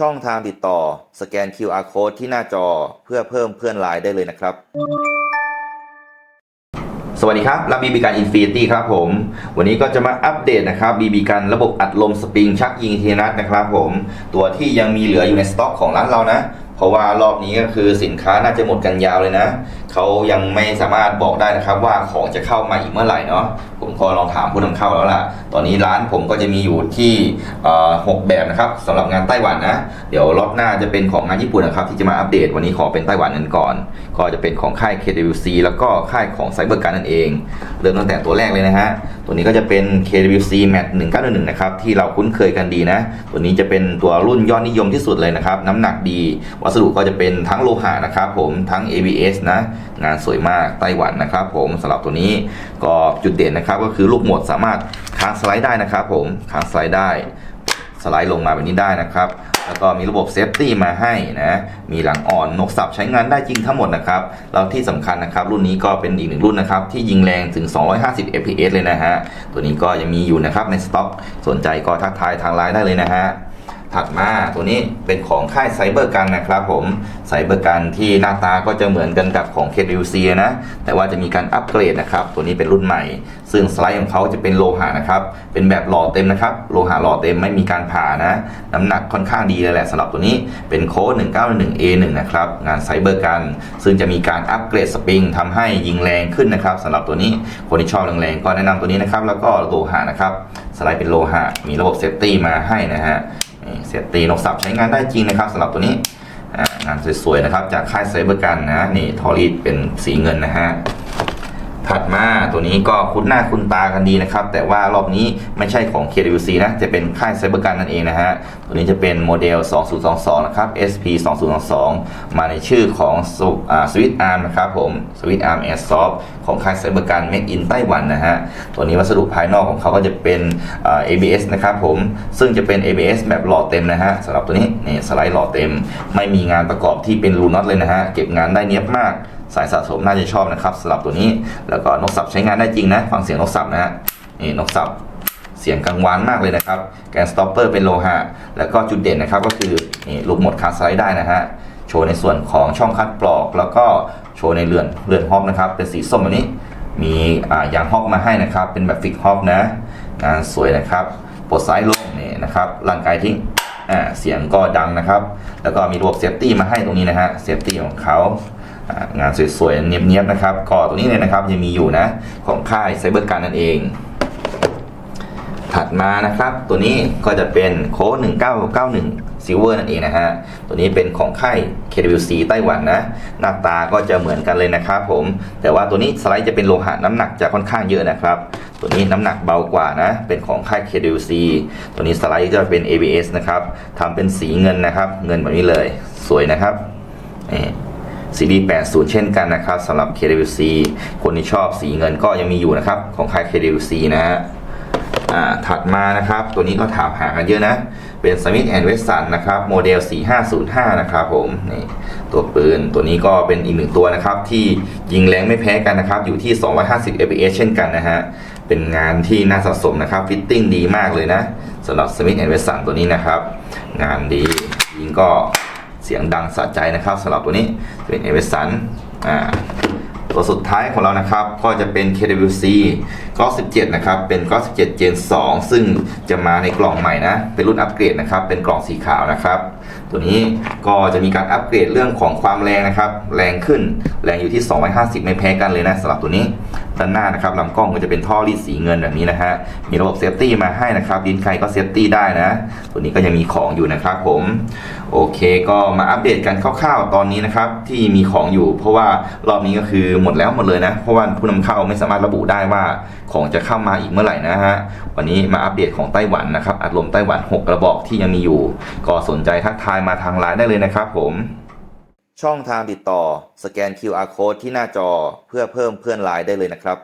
ช่องทางติดต่อสแกน QR Code ที่หน้าจอเพื่อเพิ่มเพื่อนไลน์ได้เลยนะครับ สวัสดีครับรับบีบีการอินฟินิตี้ครับผม วันนี้ก็จะมาอัปเดตนะครับบีบีการระบบอัดลมสปริงชักยิงทีนัดนะครับผม ตัวที่ยังมีเหลืออยู่ในสต็อกของร้านเรานะ เพราะว่ารอบนี้ก็คือสินค้าน่าจะหมดกันยาวเลยนะ เขายังไม่สามารถบอกได้นะครับว่าของจะเข้ามาอีกเมื่อไหร่เนาะ ผมก็ลองถามผู้นำเข้าแล้วล่ะ ตอนนี้ร้านผมก็จะมีอยู่ที่หกแบบนะครับสำหรับงานไต้หวันนะ เดี๋ยวรอบหน้าจะเป็นของงานญี่ปุ่นนะครับที่จะมาอัปเดตวันนี้ขอเป็นไต้หวันนั้นก่อน ก็จะเป็นของค่าย KWC แล้วก็ค่ายของไซเบอร์การนั่นเอง เริ่มตั้งแต่ตัวแรกเลยนะฮะ ตัวนี้ก็จะเป็น KWC Mat 1911นะครับที่เราคุ้นเคยกันดีนะ ตัวนี้จะเป็นตัวรุ่นยอดนิยมที่สุดเลยนะครับ น้ำหนักดีวัสดุก็จะเป็นทั้งโลหะนะครับผมทั้ง ABS นะงานสวยมากไต้หวันนะครับผมสำหรับตัวนี้ก็จุดเด่นนะครับก็คือลูกหมดสามารถค้างสไลด์ได้นะครับผมค้างสไลด์ได้สไลด์ลงมาแบบนี้ได้นะครับ แล้วก็มีระบบเซฟตี้มาให้นะ มีหลังอ่อนนกสับใช้งานได้จริงทั้งหมดนะครับ แล้วที่สำคัญนะครับ รุ่นนี้ก็เป็นอีกหนึ่งรุ่นนะครับ ที่ยิงแรงถึง 250 fps เลยนะฮะ ตัวนี้ก็ยังมีอยู่นะครับในสต็อก สนใจก็ทักทายทางไลน์ได้เลยนะฮะ ถัดมาตัวนี้เป็นของค่ายไซเบอร์กันนะครับผมไซเบอร์กันที่หน้าตาก็จะเหมือนกันกับของ KWC นะ แต่ว่าจะมีการอัปเกรดนะครับ ตัวนี้เป็นรุ่นใหม่ ซึ่งสไลด์ของเขาจะเป็นโลหะนะครับ เป็นแบบหล่อเต็มนะครับ โลหะหล่อเต็มไม่มีการผ่านะ น้ำหนักค่อนข้างดีเลยแหละสำหรับตัวนี้เป็นโค้ด 191A1 นะครับ งานไซเบอร์กัน ซึ่งจะมีการอัปเกรดสปริงทำให้ยิงแรงขึ้นนะครับสำหรับตัวนี้คนที่ชอบแรงๆก็แนะนำตัวนี้นะครับแล้วก็โลหะนะครับสไลด์เป็นโลหะมีระบบเซฟตี้มาให้นะฮะ เสียตีนกสับใช้งานได้จริงนะครับสำหรับตัวนี้งานสวยๆนะครับจากค่ายไซเบอร์กันนะนี่ทอรีดเป็นสีเงินนะฮะ ถัดมาตัวนี้ก็คุ้นหน้าคุ้นตากันดีนะครับ แต่ว่ารอบนี้ไม่ใช่ของ KWC นะ จะเป็นค่ายไซเบอร์กันนั่นเองนะฮะ ตัวนี้จะเป็นโมเดล 2022 นะครับ SP 2022 มาในชื่อของสวิตอาร์มนะครับผมสวิตอาร์มแอร์ซอฟของค่ายไซเบอร์กัน Make in ไต้หวันนะฮะ ตัวนี้วัสดุภายนอกของเขาก็จะเป็น ABS นะครับผม ซึ่งจะเป็น ABS แบบหล่อเต็มนะฮะสำหรับตัวนี้นี่สไลด์หล่อเต็ม ไม่มีงานประกอบที่เป็นรูน็อตเลยนะฮะเก็บงานได้เนียบมาก สายสะสมน่าจะชอบนะครับสำหรับตัวนี้ แล้วก็นกสับใช้งานได้จริงนะ ฟังเสียงนกสับนะฮะนี่นกสับเสียงกังวานมากเลยนะครับ แกนสต็อปเปอร์เป็นโลหะ แล้วก็จุดเด่นนะครับก็คือนี่ลูกหมดคาสไลด์ได้นะฮะ โชว์ในส่วนของช่องคัดปลอก แล้วก็โชว์ในเรือนเรือนฮอกนะครับ เป็นสีส้มแบบนี้ มีอยางฮอกมาให้นะครับ เป็นแบบฟิกฮอกนะ งานสวยนะครับ ปลดซ้ายลงนี่นะครับ ร่างกายทิ้ง อ่าเสียงก็ดังนะครับ แล้วก็มีระบบเซฟตี้มาให้ตรงนี้นะฮะเซฟตี้ของเขางานสวยๆ เนียบๆ นะครับ ก็ตัวนี้เลยนะครับยังมีอยู่นะ ของค่ายไซเบอร์การนั่นเอง ถัดมานะครับ ตัวนี้ก็จะเป็นโค้ด1991 Silver นั่นเองนะฮะ ตัวนี้เป็นของค่าย KWC ไต้หวันนะ หน้าตาก็จะเหมือนกันเลยนะครับผม แต่ว่าตัวนี้สไลด์จะเป็นโลหะน้ำหนักจะค่อนข้างเยอะนะครับ ตัวนี้น้ำหนักเบากว่านะ เป็นของค่าย KWC ตัวนี้สไลด์จะเป็น ABS นะครับทำเป็นสีเงินนะครับ เงินแบบนี้เลย สวยนะครับนี่ซีรีส์80 เช่นกันนะครับสำหรับ KWC คนที่ชอบสีเงินก็ยังมีอยู่นะครับ ของค่าย KWC นะฮะถัดมานะครับ ตัวนี้ก็ถามหากันเยอะนะ เป็น Smith Wesson นะครับ โมเดล 4505 นะครับผมนี่ตัวปืนตัวนี้ก็เป็นอีกหนึ่งตัวนะครับ ที่ยิงแรงไม่แพ้กันนะครับ อยู่ที่ 250 fps เช่นกันนะฮะ เป็นงานที่น่าสะสมนะครับ ฟิตติ้งดีมากเลยนะสำหรับ Smith Wesson ตัวนี้นะครับ งานดียิงก็เสียงดังสะใจนะครับสำหรับตัวนี้เป็นเอเวสันอ่าตัวสุดท้ายของเรานะครับ ก็จะเป็น KWC ก็17นะครับ เป็นก็17 Gen 2 ซึ่งจะมาในกล่องใหม่นะ เป็นรุ่นอัปเกรดนะครับ เป็นกล่องสีขาวนะครับ ตัวนี้ก็จะมีการอัปเกรดเรื่องของความแรงนะครับ แรงขึ้นแรงอยู่ที่ 250 ไม่แพ้กันเลยนะสำหรับตัวนี้ด้านหน้านะครับลำกล้องก็จะเป็นท่อรีดสีเงินแบบนี้นะฮะมีระบบเซฟตี้มาให้นะครับดินใครก็เซฟตี้ได้นะ ตัวนี้ก็ยังมีของอยู่นะครับผมโอเค ก็มาอัปเดตกันคร่าวๆตอนนี้นะครับที่มีของอยู่ เพราะว่ารอบนี้ก็คือหมดแล้วหมดเลยนะเพราะว่าผู้นำเข้าไม่สามารถระบุได้ว่าของจะเข้ามาอีกเมื่อไหร่นะฮะวันนี้มาอัปเดตของไต้หวันนะครับอัดลมไต้หวัน 6 กระบอกที่ยังมีอยู่ ก็สนใจทักทายมาทางไลน์ได้เลยนะครับผม ช่องทางติดต่อ สแกน QR Code ที่หน้าจอเพื่อเพิ่มเพื่อนไลน์ได้เลยนะครับ